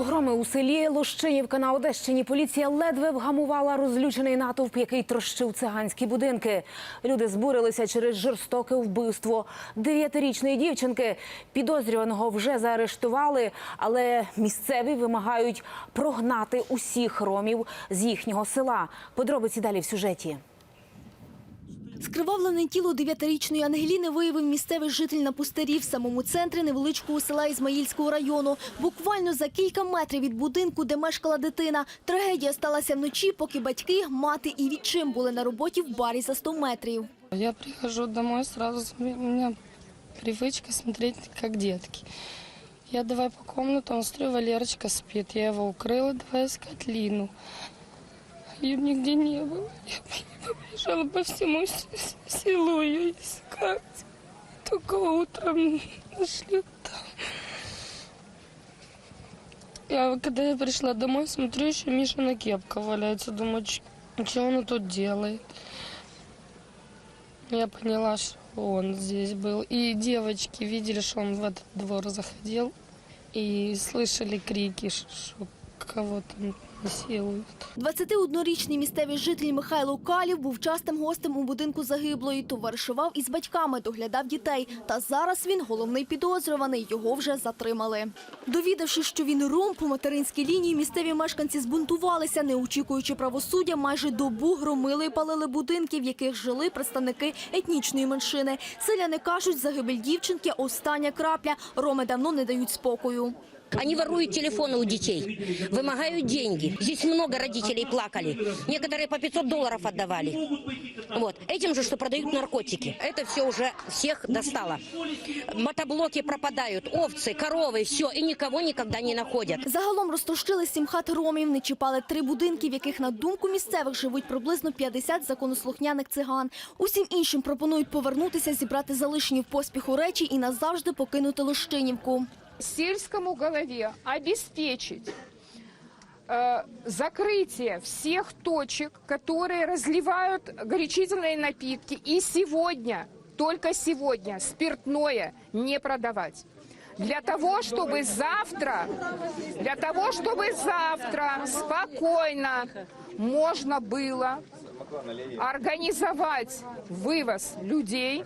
Погроми у селі Лощинівка на Одещині. Поліція ледве вгамувала розлючений натовп, який трощив циганські будинки. Люди збурилися через жорстоке вбивство дев'ятирічної дівчинки. Підозрюваного вже заарештували, але місцеві вимагають прогнати усіх ромів з їхнього села. Подробиці далі в сюжеті. Скривавлене тіло дев'ятирічної Ангеліни виявив місцевий житель на пустирі в самому центрі невеличкого села Ізмаїльського району. Буквально за кілька метрів від будинку, де мешкала дитина. Трагедія сталася вночі, поки батьки, мати і відчим були на роботі в барі за 100 метрів. Я прихожу домой, сразу у меня привычка смотреть, как детки. Я давай по комнатам, смотрю, Валерочка спит. Я его укрыла, давай искать Лину. Ее нигде не было. Я побежала по всему селу ее искать. Только утром нашли там. Я, когда я пришла домой, смотрю, еще Мишина кепка валяется. Думаю, что он тут делает. Я поняла, что он здесь был. И девочки видели, что он в этот двор заходил. И слышали крики, что кого там насилуют. 21-річний місцевий житель Михайло Калів був частим гостем у будинку загиблої. Товаришував із батьками, доглядав дітей. Та зараз він головний підозрюваний. Його вже затримали. Довідавши, що він ром по материнській лінії, місцеві мешканці збунтувалися, не очікуючи правосуддя, майже добу громили і палили будинки, в яких жили представники етнічної меншини. Селяни кажуть, загибель дівчинки – остання крапля. Роми давно не дають спокою. Они воруют телефоны у детей, вымогают деньги. Здесь много родителей плакали. Некоторые по 500 долларов отдавали. Вот. Этим же, что продают наркотики. Это все уже всех достало. Мотоблоки пропадают, овцы, коровы, все. И никого никогда не находят. Загалом розтрощили сім хат ромів, не чіпали три будинки, в яких, на думку місцевих, живуть приблизно 50 законослухняних циган. Усім іншим пропонують повернутися, зібрати залишені в поспіху речі і назавжди покинути Лощинівку. Сельскому голове обеспечить э, закрытие всех точек, которые разливают горячительные напитки. И сегодня, только сегодня, спиртное не продавать. Для того, чтобы завтра, для того, чтобы завтра спокойно можно было организовать вывоз людей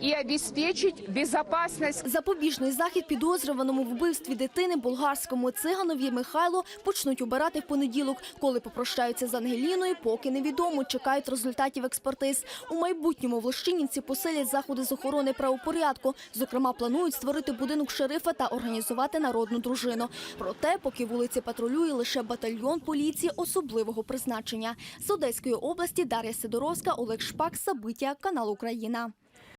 и обеспечить безопасность Запобіжний захід підозрюваному в вбивстві дитини болгарському циганові Михайло почнуть обирати в понеділок. Коли попрощаються з Ангеліною, поки невідомо, чекають результатів експертиз. У майбутньому в Лощинівці посилять заходи з охорони правопорядку. Зокрема, планують створити будинок шерифа та організувати народну дружину. Проте, поки вулиці патрулює лише батальйон поліції особливого призначення. З Одеської області Дар'я Сидоровська, Олег Шпак, Сабиття, канал Україна.